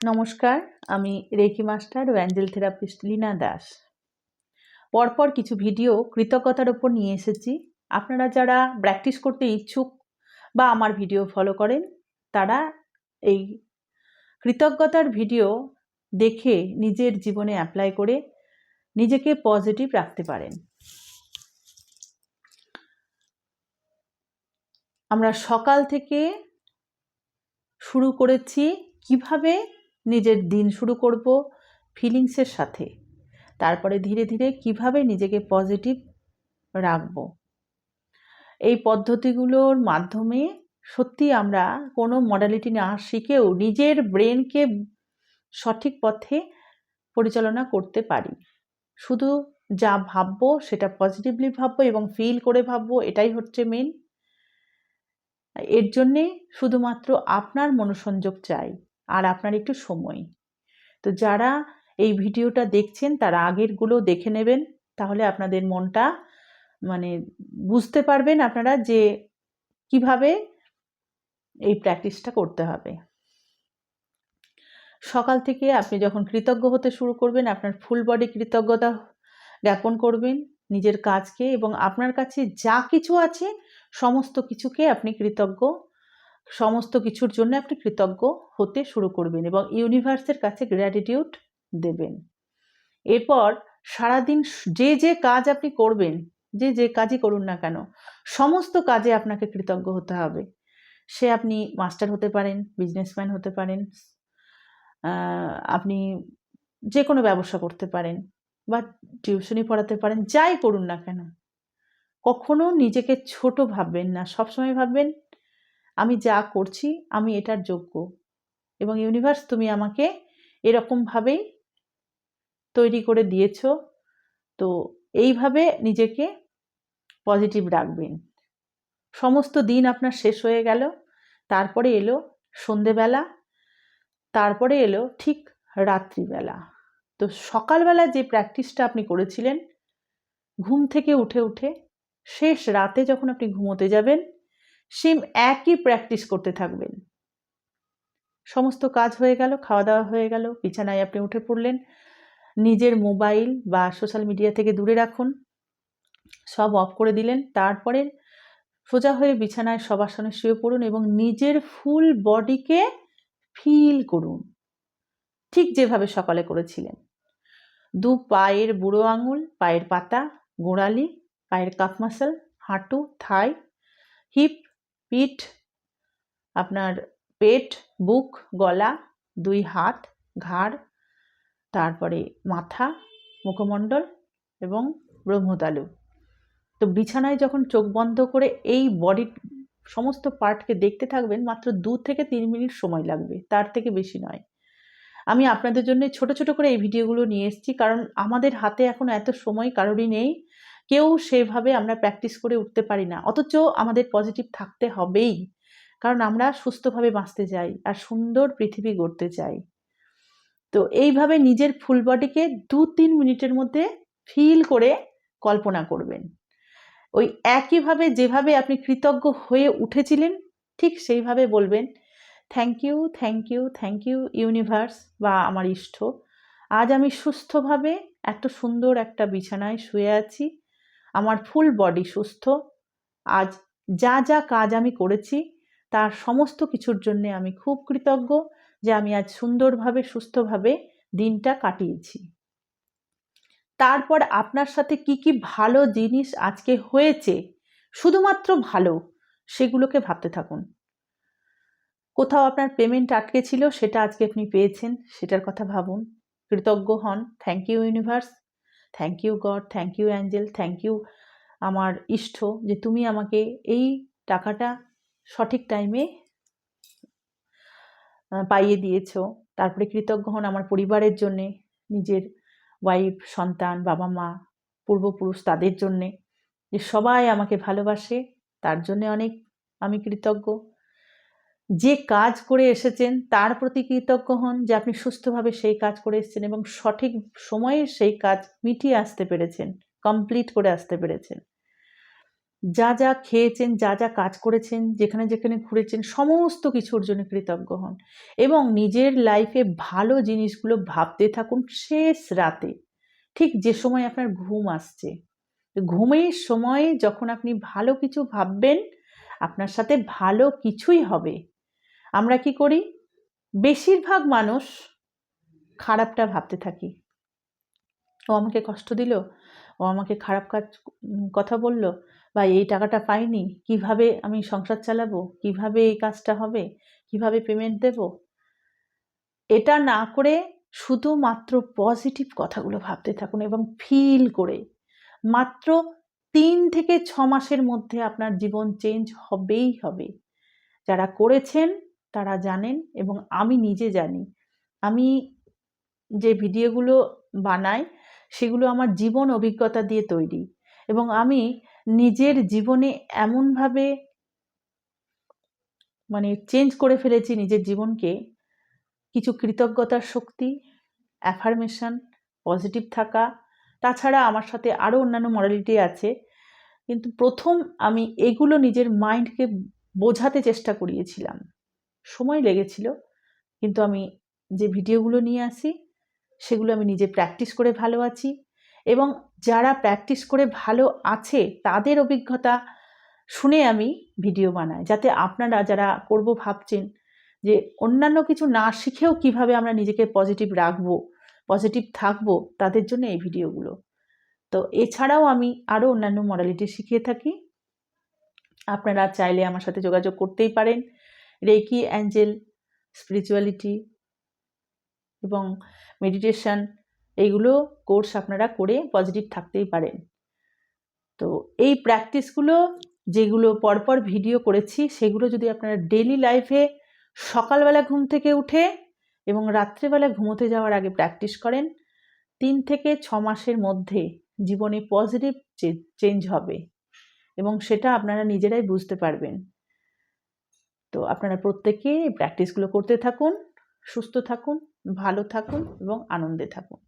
নমস্কার, আমি reiki master ও অ্যাঞ্জেল থেরাপিস্ট লীনা দাস। পরপর কিছু ভিডিও কৃতজ্ঞতার ওপর নিয়ে এসেছি। আপনারা যারা প্র্যাকটিস করতে ইচ্ছুক বা আমার ভিডিও ফলো করেন, তারা এই কৃতজ্ঞতার ভিডিও দেখে নিজের জীবনে অ্যাপ্লাই করে নিজেকে পজিটিভ রাখতে পারেন। আমরা সকাল থেকে শুরু করেছি কীভাবে নিজের দিন শুরু করব ফিলিংসের সাথে। তারপরে ধীরে ধীরে কীভাবে নিজেকে পজিটিভ রাখব। এই পদ্ধতিগুলোর মাধ্যমে সত্যি আমরা কোনো মডালিটি না শিখেও নিজের ব্রেনকে সঠিক পথে পরিচালনা করতে পারি। শুধু যা ভাববো সেটা পজিটিভলি ভাববো এবং ফিল করে ভাববো এটাই হচ্ছে মেন এর জন্যে শুধুমাত্র আপনার মনোসংযোগ চাই। আর আপনার একটু সময়। তো যারা এই ভিডিওটা দেখছেন, তারা আগেরগুলো দেখে নেবেন, তাহলে আপনাদের মনটা মানে বুঝতে পারবেন আপনারা যে কীভাবে এই প্র্যাকটিসটা করতে হবে। সকাল থেকে আপনি যখন কৃতজ্ঞ হতে শুরু করবেন, আপনার ফুল বডি কৃতজ্ঞতা জ্ঞাপন করবেন, নিজের কাজকে এবং আপনার কাছে যা কিছু আছে, সমস্ত কিছুকে আপনি কৃতজ্ঞ সমস্ত কিছুর জন্য আপনি কৃতজ্ঞ হতে শুরু করবেন এবং ইউনিভার্সের কাছে গ্র্যাটিটিউড দেবেন। এরপর সারাদিন যে যে কাজ আপনি করবেন, যে যে কাজই করুন না কেন, সমস্ত কাজে আপনাকে কৃতজ্ঞ হতে হবে। সে আপনি মাস্টার হতে পারেন বিজনেসম্যান হতে পারেন আপনি যে কোনো ব্যবসা করতে পারেন বা টিউশনি পড়াতে পারেন, যাই করুন না কেন। কখনো নিজেকে ছোট ভাববেন না, সবসময় ভাববেন আমি যা করছি, আমি এটার যোগ্য। এবং ইউনিভার্স, তুমি আমাকে এরকমভাবেই তৈরি করে দিয়েছ। তো এইভাবে নিজেকে পজিটিভ রাখবেন। সমস্ত দিন আপনার শেষ হয়ে গেল, তারপরে এলো সন্ধেবেলা, তারপরে এলো ঠিক রাত্রিবেলা। তো সকালবেলা যে প্র্যাকটিসটা আপনি করেছিলেন, ঘুম থেকে উঠে উঠে শেষ রাতে যখন আপনি ঘুমোতে যাবেন সেম একই প্র্যাকটিস করতে থাকবেন। সমস্ত কাজ হয়ে গেল খাওয়া দাওয়া হয়ে গেল, বিছানায় আপনি উঠে পড়লেন। নিজের মোবাইল বা সোশ্যাল মিডিয়া থেকে দূরে রাখুন। সব অফ করে দিলেন, তারপরে সোজা হয়ে বিছানায় সবাসনে শুয়ে পড়ুন এবং নিজের ফুল বডিকে ফিল করুন। ঠিক যেভাবে সকালে করেছিলেন। দু পায়ের বুড়ো আঙুল, পায়ের পাতা, গোড়ালি, পায়ের কাপ মাসেল হাঁটু থাই হিপ পিঠ, আপনার পেট, বুক, গলা, দুই হাত, ঘাড়, তারপরে মাথা, মুখমণ্ডল এবং ব্রহ্মতালু। তো বিছানায় যখন চোখ বন্ধ করে এই বডির সমস্ত পার্টকে দেখতে থাকবেন, মাত্র দু থেকে তিন মিনিট সময় লাগবে, তার থেকে বেশি নয়। আমি আপনাদের জন্য ছোট ছোট করে এই ভিডিওগুলো নিয়ে এসেছি, কারণ আমাদের হাতে এখন এত সময় কারোরই নেই। কেউ সেভাবে আমরা প্র্যাকটিস করে উঠতে পারি না। অথচ আমাদের পজিটিভ থাকতে হবেই। কারণ আমরা সুস্থভাবে বাঁচতে চাই আর সুন্দর পৃথিবী গড়তে চাই। তো এইভাবে নিজের ফুল বডিকে দু তিন মিনিটের মধ্যে ফিল করে কল্পনা করবেন। ওই একইভাবে যেভাবে আপনি কৃতজ্ঞ হয়ে উঠেছিলেন, ঠিক সেইভাবে বলবেন thank you thank you thank you universe বা আমার ইষ্ট। আজ আমি সুস্থভাবে, এত সুন্দর একটা বিছানায় শুয়ে আছি আমার ফুল বডি সুস্থ। আজ যা যা কাজ আমি করেছি, তার সমস্ত কিছুর জন্যে আমি খুব কৃতজ্ঞ যে আমি আজ সুন্দরভাবে, সুস্থভাবে দিনটা কাটিয়েছি। তারপর আপনার সাথে কি কি ভালো জিনিস আজকে হয়েছে, শুধুমাত্র ভালো, সেগুলোকে ভাবতে থাকুন। কোথাও আপনার পেমেন্ট আটকে ছিল, সেটা আজকে আপনি পেয়েছেন, সেটার কথা ভাবুন। কৃতজ্ঞ হন। Thank you universe. Thank you God thank you angel thank you আমার ইষ্ট, যে তুমি আমাকে এই টাকাটা সঠিক টাইমে পাইয়ে দিয়েছ। তারপরে কৃতজ্ঞ হন আমার পরিবারের জন্যে, নিজের ওয়াইফ সন্তান, বাবা মা, পূর্বপুরুষ তাদের জন্যে, যে সবাই আমাকে ভালোবাসে, তার জন্যে অনেক আমি কৃতজ্ঞ। যে কাজ করে এসেছেন, তার প্রতি কৃতজ্ঞ হন যে আপনি সুস্থভাবে সেই কাজ করে এসেছেন এবং সঠিক সময়ে সেই কাজ মিটিয়ে আসতে পেরেছেন কমপ্লিট করে আসতে পেরেছেন। যা যা খেয়েছেন, যা যা কাজ করেছেন, যেখানে যেখানে ঘুরেছেন, সমস্ত কিছুর জন্য কৃতজ্ঞ হন এবং নিজের লাইফে ভালো জিনিসগুলো ভাবতে থাকুন শেষ রাতে। ঠিক যে সময় আপনার ঘুম আসছে। ঘুমের সময় যখন আপনি ভালো কিছু ভাববেন, আপনার সাথে ভালো কিছুই হবে। আমরা কি করি? বেশিরভাগ মানুষ খারাপটা ভাবতে থাকি। ও আমাকে কষ্ট দিল, ও আমাকে খারাপ কাজ কথা বলল বা এই টাকাটা পাইনি, কীভাবে আমি সংসার চালাবো? কীভাবে এই কাজটা হবে? কীভাবে পেমেন্ট দেব? এটা না করে শুধুমাত্র পজিটিভ কথাগুলো ভাবতে থাকুন এবং ফিল করে। মাত্র তিন থেকে ছ মাসের মধ্যে আপনার জীবন চেঞ্জ হবেই হবে। যারা করেছেন তারা জানেন এবং আমি নিজে জানি। আমি যে ভিডিওগুলো বানাই, সেগুলো আমার জীবন অভিজ্ঞতা দিয়ে তৈরি এবং আমি নিজের জীবনে এমনভাবে মানে চেঞ্জ করে ফেলেছি নিজের জীবনকে। কিছু কৃতজ্ঞতার শক্তি অ্যাফার্মেশন পজিটিভ থাকা, তাছাড়া আমার সাথে আরও অন্যান্য মডালিটি আছে। কিন্তু প্রথম আমি এগুলো নিজের মাইন্ডকে বোঝাতে চেষ্টা করিয়েছিলাম। সময় লেগেছিল। কিন্তু আমি যে ভিডিওগুলো নিয়ে আসি, সেগুলো আমি নিজে প্র্যাকটিস করে ভালো আছি এবং যারা প্র্যাকটিস করে ভালো আছে, তাদের অভিজ্ঞতা শুনে আমি ভিডিও বানাই। যাতে আপনারা যারা করব ভাবছেন যে অন্যান্য কিছু না শিখেও কীভাবে আমরা নিজেকে পজিটিভ রাখব পজিটিভ থাকব, তাদের জন্য এই ভিডিওগুলো। তো এছাড়াও আমি আরও অন্যান্য মডালিটি শিখিয়ে থাকি। আপনারা চাইলে আমার সাথে যোগাযোগ করতেই পারেন। রেকি অ্যাঞ্জেল স্পিরিচুয়ালিটি এবং মেডিটেশন এইগুলো কোর্স আপনারা করে পজিটিভ থাকতেই পারেন। তো এই প্র্যাকটিসগুলো যেগুলো পরপর ভিডিও করেছি, সেগুলো যদি আপনারা ডেলি লাইফে সকালবেলা ঘুম থেকে উঠে এবং রাত্রেবেলা ঘুমোতে যাওয়ার আগে প্র্যাকটিস করেন, তিন থেকে ছ মাসের মধ্যে জীবনে পজিটিভ চেঞ্জ হবে এবং সেটা আপনারা নিজেরাই বুঝতে পারবেন। তো আপনারা প্রত্যেকে প্র্যাকটিসগুলো করতে থাকুন সুস্থ থাকুন ভালো থাকুন এবং আনন্দে থাকুন।